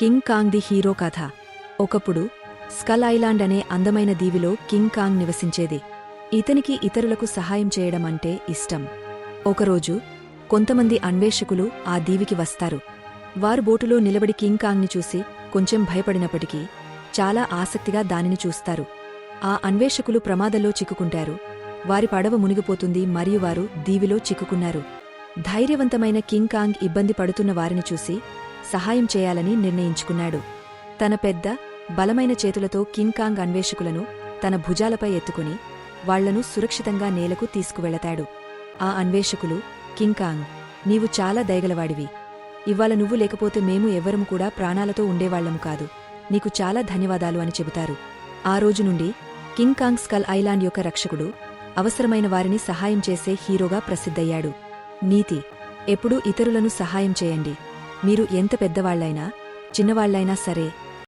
King Kong the hero కథ. ఒకప్పుడు skull island అనే అందమైన దీవిలో కింగ్ కాంగ్ నివసించేది. ఇతనికి ఇతరులకు సహాయం చేయడం అంటే ఇష్టం. ఒకరోజు కొంతమంది అన్వేషకులు ఆ దీవికి వస్తారు. వారు బోటులో నిలబడి కింగ్ కాంగ్ని చూసి కొంచెం భయపడినప్పటికీ చాలా ఆసక్తిగా దానిని చూస్తారు. ఆ అన్వేషకులు ప్రమాదంలో చిక్కుకుంటారు. వారి పడవ మునిగిపోతుంది మరియు వారు దీవిలో చిక్కుకున్నారు. ధైర్యవంతమైన కింగ్ కాంగ్ ఇబ్బంది పడుతున్న వారిని చూసి సహాయం చేయాలని నిర్ణయించుకున్నాడు. తన పెద్ద బలమైన చేతులతో కింగ్ కాంగ్ అన్వేషకులను తన భుజాలపై ఎత్తుకుని వాళ్ళను సురక్షితంగా నేలకు తీసుకువెళతాడు. ఆ అన్వేషకులు కింగ్ కాంగ్ నీవు చాలా దయగలవాడివి. ఇవాళ నువ్వు లేకపోతే మేము ఎవ్వరము కూడా ప్రాణాలతో ఉండేవాళ్ళము కాదు. నీకు చాలా ధన్యవాదాలు అని చెబుతారు. ఆ రోజు నుండి కింగ్ కాంగ్ స్కల్ ఐలాండ్ యొక్క రక్షకుడు అవసరమైన వారిని సహాయం చేసే హీరోగా ప్రసిద్ధయ్యాడు. నీతి ఎప్పుడూ ఇతరులను సహాయం చేయండి. మీరు ఎంత పెద్దవాళ్ళైనా చిన్నవాళ్ళైనా సరే